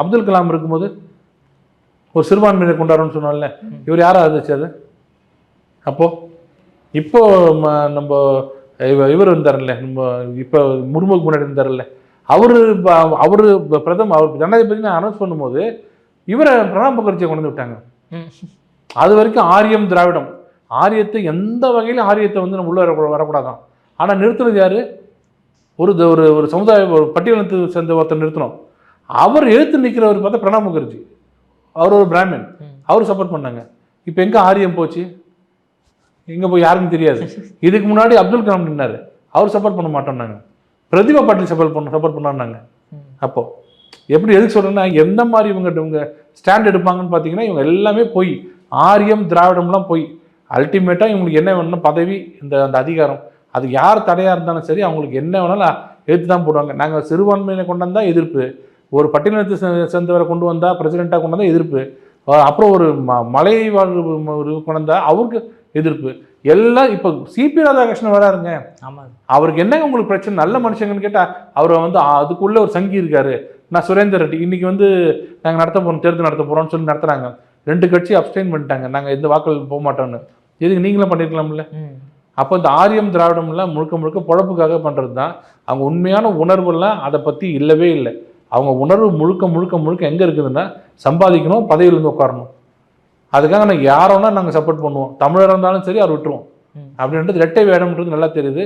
அப்துல் கலாம் இருக்கும்போது ஒரு சிறுபான்மையினர் கொண்டாடுறோம்னு சொன்னோம்ல இவர் யாரா இருந்துச்சு அது? அப்போ இப்போ நம்ம இவ- இவர் இருந்தார்ல நம்ம இப்போ முர்முக்கு முன்னாடி இருந்தார்ல அவரு அவரு பிரதம அவர் ஜனாதிபதி அனௌன்ஸ் பண்ணும்போது இவரை பிரணாப் முகர்ஜியை கொண்டு வந்து விட்டாங்க. அது வரைக்கும் ஆரியம் திராவிடம். ஆரியத்தை எந்த வகையிலும் ஆரியத்தை வந்து நம்ம உள்ள வர வரக்கூடாதான். ஆனா நிறுத்துனது யாரு? ஒரு ஒரு ஒரு சமுதாய ஒரு பட்டியலத்து சேர்ந்த ஒருத்தர் நிறுத்தணும். அவர் எழுத்து நிற்கிறவர் பார்த்தா பிரணாப் முகர்ஜி. அவர் ஒரு பிராமின். அவர் சப்போர்ட் பண்ணாங்க. இப்போ எங்க ஆரியம் போச்சு? எங்க போய் யாருக்கும் தெரியாது. இதுக்கு முன்னாடி அப்துல் கலாம் நின்னாரு. அவர் சப்போர்ட் பண்ண மாட்டோம்னாங்க. பிரதிபா பாட்டில் சப்போர்ட் பண்ண சப்போர்ட் பண்ணாங்க ம். அப்போ எப்படி எதுக்கு சொல்றேன்னா எந்த மாதிரி இவங்க இவங்க ஸ்டாண்ட் எடுப்பாங்கன்னு பார்த்தீங்கன்னா இவங்க எல்லாமே போய் ஆரியம் திராவிடம்லாம் போய் அல்டிமேட்டாக இவங்களுக்கு என்ன வேணும்னா பதவி இந்த அந்த அதிகாரம். அது யார் தடையாக இருந்தாலும் சரி அவங்களுக்கு என்ன வேணாலும் எடுத்து தான் போடுவாங்க. நாங்கள் சிறுபான்மையினை கொண்டு வந்தால் எதிர்ப்பு. ஒரு பட்டியலத்தை சே- சேர்ந்தவரை கொண்டு வந்தால் பிரசிடெண்ட்டாக கொண்டு வந்தால் எதிர்ப்பு. அப்புறம் ஒரு ம மலை ஒரு கொண்டு வந்தால் அவருக்கு எதிர்ப்பு. எல்லாம் இப்போ சிபி ராதாகிருஷ்ணன் வராருங்க. ஆமா. அவருக்கு என்னங்க உங்களுக்கு பிரச்சனை? நல்ல மனுஷங்கன்னு கேட்டால் அவர் வந்து அதுக்குள்ள ஒரு சங்கி இருக்காரு. நான் சுரேந்தர் ரெட்டி. இன்னைக்கு வந்து நாங்கள் நடத்த போகிறோம் தேர்தல் நடத்த போகிறோம்னு சொல்லி நடத்துறாங்க. ரெண்டு கட்சி அப்டைன் பண்ணிட்டாங்க. நாங்கள் எந்த வாக்கள் போக மாட்டோம்னு. இதுக்கு நீங்களும் பண்ணிருக்கலாம்ல? ம். அப்போ இந்த ஆரியம் திராவிடம்லாம் முழுக்க முழுக்க பொழப்புக்காக பண்ணுறது தான் அவங்க உண்மையான உணர்வெல்லாம் அதை பற்றி இல்லவே இல்லை. அவங்க உணர்வு முழுக்க முழுக்க முழுக்க எங்கே இருக்குதுன்னா சம்பாதிக்கணும் பதவியில் இருந்து உட்காரணும். அதுக்காக நாங்கள் யாரோன்னா நாங்கள் சப்போர்ட் பண்ணுவோம். தமிழராக இருந்தாலும் சரி அவர் விட்டுருவோம். அப்படின்றது ரெட்டை வேடம்ன்றது நல்லா தெரியுது.